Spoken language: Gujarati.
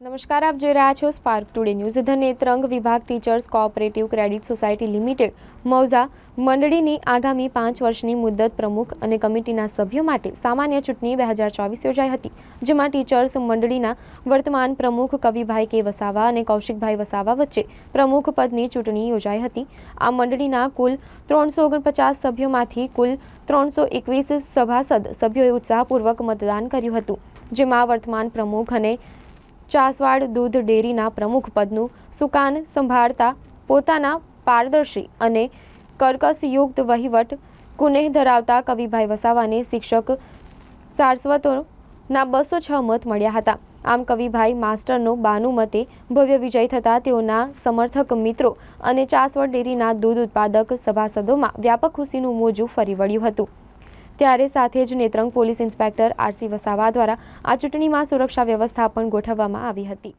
નમસ્કાર, આપ જોઈ રહ્યા છો Spark today news the Netrang વિભાગ teachers cooperative credit society limited મૌઝા મંડળીની આગામી પાંચ વર્ષની મુદ્દત પ્રમુખ અને કમિટીના સભ્યો માટે સામાન્ય ચૂંટણી બે હજાર ચોવીસ યોજાઈ હતી, જેમાં ટીચર્સ મંડળીના વર્તમાન પ્રમુખ કવિભાઈ કે વસાવા અને કૌશિકભાઈ વસાવા વચ્ચે પ્રમુખ પદની ચૂંટણી યોજાઈ હતી. આ મંડળીના કુલ ત્રણસો ઓગણપચાસ સભ્યોમાંથી કુલ ત્રણસો એકવીસ સભાસદ સભ્યોએ ઉત્સાહપૂર્વક મતદાન કર્યું હતું, જેમાં વર્તમાન પ્રમુખ અને ચાસવાડ દૂધ ડેરીના પ્રમુખ પદનું સુકાન સંભાળતા પોતાના પારદર્શી અને કર્કશયુક્ત વહીવટ કુનેહ ધરાવતા કવિભાઈ વસાવાને શિક્ષક સારસ્વતોના બસો છ મત મળ્યા હતા. આમ કવિભાઈ માસ્ટરનો બાનુ મતે ભવ્ય વિજય થતાં તેઓના સમર્થક મિત્રો અને ચાસવડ ડેરીના દૂધ ઉત્પાદક સભાસદોમાં વ્યાપક ખુશીનું મોજું ફરી વળ્યું હતું. ત્યારે સાથે જ Netrang police inspector R C દ્વારા આ ચૂંટણીમાં સુરક્ષા વ્યવસ્થા પણ ગોઠવવામાં આવી હતી.